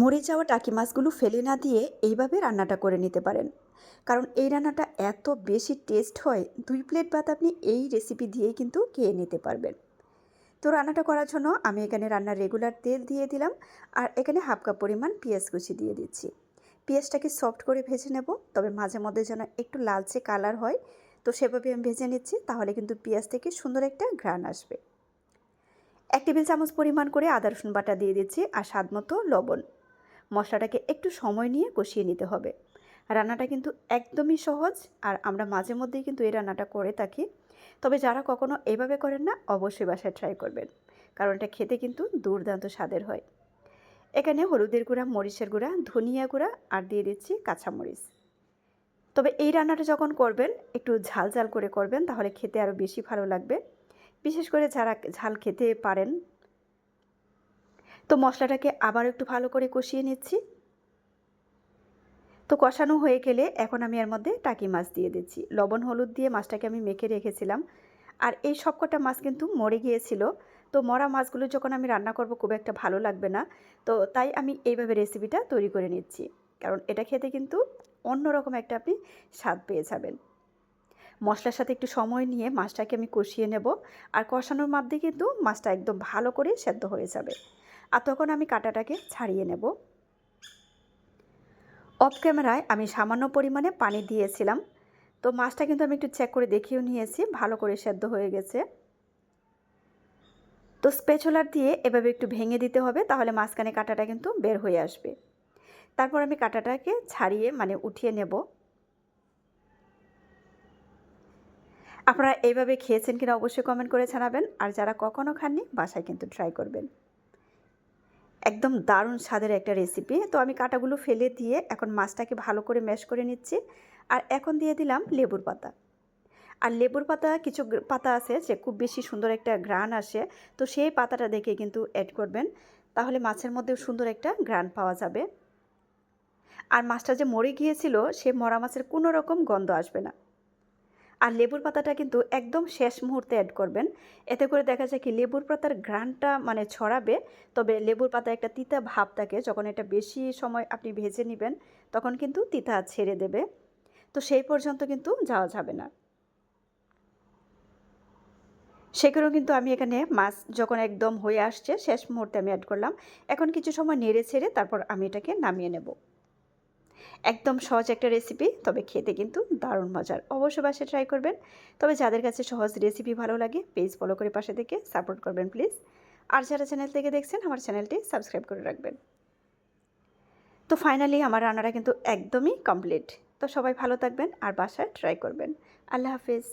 মরে যাওয়া টাকি মাছগুলো ফেলে না দিয়ে এইভাবে রান্নাটা করে নিতে পারেন। কারণ এই রান্নাটা এত বেশি টেস্ট হয়, দুই প্লেট ভাত আপনি এই রেসিপি দিয়েই কিন্তু খেয়ে নিতে পারবেন। তো রান্নাটা করার জন্য আমি এখানে রান্নার রেগুলার তেল দিয়ে দিলাম আর এখানে হাফ কাপ পরিমাণ পেঁয়াজ কুচি দিয়ে দিচ্ছি। পেঁয়াজটাকে সফট করে ভেজে নেব, তবে মাঝে মধ্যে যেন একটু লালচে কালার হয়। তো সেভাবে আমি ভেজে নিচ্ছি, তাহলে কিন্তু পেঁয়াজ থেকে সুন্দর একটা ঘ্রাণ আসবে। এক টেবিল চামচ পরিমাণ করে আদা রসুন বাটা দিয়ে দিচ্ছি আর স্বাদ মতো লবণ। মশলাটাকে একটু সময় নিয়ে কষিয়ে নিতে হবে। রান্নাটা কিন্তু একদমই সহজ আর আমরা মাঝে মধ্যেই কিন্তু এই রান্নাটা করে থাকি। তবে যারা কখনো এভাবে করেন না, অবশ্যই বাসায় ট্রাই করবেন। কারণ এটা খেতে কিন্তু দুর্দান্ত স্বাদের হয়। এখানে হলুদের গুঁড়া, মরিচের গুঁড়া, ধনিয়া গুঁড়া আর দিয়ে দিচ্ছি কাঁচামরিচ। তবে এই রান্নাটা যখন করবেন, একটু ঝাল ঝাল করে করবেন, তাহলে খেতে আরও বেশি ভালো লাগবে। বিশেষ করে যারা ঝাল খেতে পারেন তো মশলাটাকে আবার একটু ভালো করে কষিয়ে নিচ্ছি। তো কষানো হয়ে গেলে এখন আমি এর মধ্যে টাকি মাছ দিয়ে দিচ্ছি। লবণ, হলুদ দিয়ে মাছটাকে আমি মেখে রেখেছিলাম। আর এই সবকটা মাছ কিন্তু মরে গিয়েছিল। তো মরা মাছগুলো যখন আমি রান্না করব খুব একটা ভালো লাগবে না। তো তাই আমি এইভাবে রেসিপিটা তৈরি করে নিচ্ছি। কারণ এটা খেতে কিন্তু অন্যরকম একটা আপনি স্বাদ পেয়ে যাবেন। মশলার সাথে একটু সময় নিয়ে মাছটাকে আমি কষিয়ে নেব। আর কষানোর মধ্যে কিন্তু মাছটা একদম ভালো করে সেদ্ধ হয়ে যাবে। আর তখন আমি কাঁটাটাকে ছাড়িয়ে নেব। অফ ক্যামেরায় আমি সামান্য পরিমাণে পানি দিয়েছিলাম। তো মাছটা কিন্তু আমি একটু চেক করে দেখিয়েও নিয়েছি, ভালো করে সেদ্ধ হয়ে গেছে। তো স্পেচুলার দিয়ে এভাবে একটু ভেঙে দিতে হবে, তাহলে মাঝখানে কাঁটাটা কিন্তু বের হয়ে আসবে। তারপর আমি কাঁটাটাকে ছাড়িয়ে মানে উঠিয়ে নেব। আপনারা এইভাবে খেয়েছেন কিনা অবশ্যই কমেন্ট করে জানাবেন, আর যারা কখনও খাননি, বাসায় কিন্তু ট্রাই করবেন। একদম দারুণ স্বাদের একটা রেসিপি তো আমি কাটাগুলো ফেলে দিয়ে এখন মাছটাকে ভালো করে ম্যাশ করে নিচ্ছি। আর এখন দিয়ে দিলাম লেবুর পাতা। আর লেবুর পাতা কিছু পাতা আছে যে খুব বেশি সুন্দর একটা গ্রান আসে। তো সেই পাতাটা দেখে কিন্তু অ্যাড করবেন। তাহলে মাছের মধ্যেও সুন্দর একটা গ্রান পাওয়া যাবে। আর মাছটা যে মরে গিয়েছিল, সে মরা মাছের কোনো রকম গন্ধ আসবে না। আর লেবুর পাতাটা কিন্তু একদম শেষ মুহূর্তে অ্যাড করবেন। এতে করে দেখা যায় কি লেবুর পাতার ঘ্রাণটা মানে ছড়াবে, তবে লেবুর পাতা একটা তিতা ভাব থাকে, যখন এটা বেশি সময় আপনি ভেজে নেবেন, তখন কিন্তু তিতা ছেড়ে দেবে। তো সেই পর্যন্ত কিন্তু যাওয়া যাবে না। সেগুলো কিন্তু আমি এখানে মাছ যখন একদম হয়ে আসছে, শেষ মুহূর্তে আমি অ্যাড করলাম। এখন কিছু সময় নেড়ে ছেড়ে তারপর আমি এটাকে নামিয়ে নেব। একদম সহজ একটা রেসিপি তবে খেতে কিন্তু দারুণ মজার। অবশ্য বাসে ট্রাই করবেন, তবে যাদের কাছে সহজ রেসিপি ভালো লাগে পেজ ফলো করে পাশে থেকে সাপোর্ট করবেন প্লিজ আর যারা চ্যানেল থেকে দেখছেন, আমার চ্যানেলটি সাবস্ক্রাইব করে রাখবেন। তো ফাইনালি আমার রান্নাটা কিন্তু একদমই কমপ্লিট তো সবাই ভালো থাকবেন আর বাসায় ট্রাই করবেন। আল্লাহ হাফিজ।